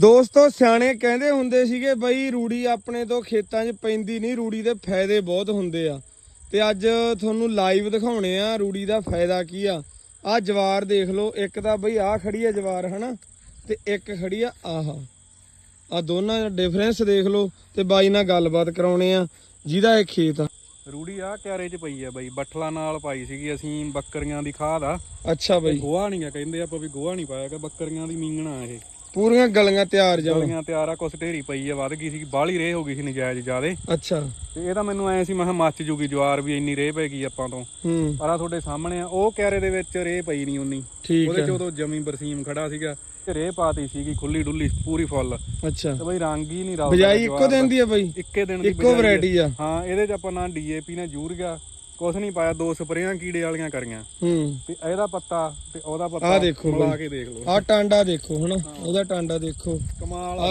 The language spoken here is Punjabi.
ਦੋਸਤੋ ਸਿਆਣੇ ਕਹਿੰਦੇ ਹੁੰਦੇ ਸੀਗੇ ਬਈ ਰੂੜੀ ਆਪਣੇ ਤੋਂ ਖੇਤਾਂ 'ਚ ਪੈਂਦੀ ਨਹੀਂ ਰੂੜੀ ਦੇ ਫਾਇਦੇ ਬਹੁਤ ਹੁੰਦੇ ਆ। ਤੇ ਅੱਜ ਤੁਹਾਨੂੰ ਲਾਈਵ ਦਿਖਾਉਣੇ ਆ ਰੂੜੀ ਦਾ ਫਾਇਦਾ ਕੀ ਆ। ਆ ਜਵਾਰ ਦੇਖ ਲਓ ਇੱਕ ਤਾਂ ਬਈ ਆ ਖੜੀ ਆ ਜਵਾਰ ਹਨਾ? ਤੇ ਇੱਕ ਖੜੀ ਆ ਆਹ। ਆ ਦੋਨਾਂ ਦਾ ਡਿਫਰੈਂਸ ਦੇਖ ਲਓ ਤੇ ਬਾਈ ਨਾਲ ਗੱਲਬਾਤ ਕਰਾਉਣੇ ਆ ਜਿਹਦਾ ਇਹ ਖੇਤ ਆ। ਰੂੜੀ ਆ ਕਿਆਰੇ 'ਚ ਪਈ ਆ ਬਾਈ ਬੱਠਲਾਂ ਨਾਲ ਪਾਈ ਸੀਗੀ ਅਸੀਂ ਬੱਕਰੀਆਂ ਦੀ ਖਾਦ ਆ। ਅੱਛਾ ਬਈ। ਗੋਹਾ ਨਹੀਂ ਆ ਕਹਿੰਦੇ ਆਪਾਂ ਵੀ ਗੋਹਾ ਨਹੀਂ ਪਾਇਆ ਕਿ ਬੱਕਰੀਆਂ ਦੀ ਮੀਂਗਣਾ ਇਹ। ਪੂਰੀਆਂ ਗਲੀਆਂ ਤਿਆਰ ਜਾਓ ਗਲੀਆਂ ਤਿਆਰ ਆ ਕੁਛ ਢੇਰੀ ਪਈ ਆ ਵੱਧ ਗਈ ਸੀ ਬਾਹਲੀ ਰੇ ਹੋ ਗਈ ਸੀ ਨਜਾਇਜ਼ ਜ਼ਿਆਦੇ। ਅੱਛਾ। ਤੇ ਇਹ ਤਾਂ ਮੈਨੂੰ ਐ ਸੀ ਮੈਂ ਕਿਹਾ ਮੱਚ ਜੂਗੀ ਜਵਾਰ ਵੀ ਇੰਨੀ ਰੇ ਪੈ ਗਈ ਆਪਾਂ ਤੋਂ। ਹੂੰ। ਪਰ ਆ ਤੁਹਾਡੇ ਸਾਹਮਣੇ ਆ ਉਹ ਕਿਆਰੇ ਦੇ ਵਿੱਚ ਰੇ ਪਈ ਨਹੀਂ ਉਨੀ। ਠੀਕ ਉਹਦੇ ਚ ਉਦੋਂ ਜਮੀ ਬਰਸੀਮ ਖੜਾ ਸੀਗਾ ਤੇ ਰੇ ਪਾਤੀ ਸੀਗੀ ਖੁੱਲੀ ਡੁੱਲੀ ਪੂਰੀ ਫੁੱਲ। ਅੱਛਾ। ਤੇ ਬਈ ਰੰਗ ਹੀ ਨਹੀਂ ਰਲਦਾ ਬਜਾਈ ਇੱਕੋ। ਦਿਨ ਦੀ। ਆ ਬਈ? ਇੱਕੇ ਦਿਨ ਦੀ ਇੱਕੋ। ਵੈਰਾਈਟੀ ਆ। ਹਾਂ ਇਹਦੇ ਚ ਆਪਾਂ ਨਾ ਡੀਏਪੀ ਨਾ ਯੂਰੀਆ ਕੁਛ ਨਹੀਂ ਪਾਇਆ ਦੋ ਸਪਰੇਆਂ ਕੀੜੇ ਵਾਲੀਆਂ ਕਰੀਆਂ। ਹੂੰ। ਤੇ ਇਹਦਾ ਪੱਤਾ ਤੇ ਉਹਦਾ ਪੱਤਾ ਆਹ ਦੇਖੋ ਮਿਲਾ ਬਈ। ਕੇ ਦੇਖ ਲਓ। ਆ ਟਾਂਡਾ ਦੇਖੋ ਹਨਾ? ਉਹਦਾ ਟਾਂਡਾ ਦੇਖੋ। ਕਮਾਲ ਆ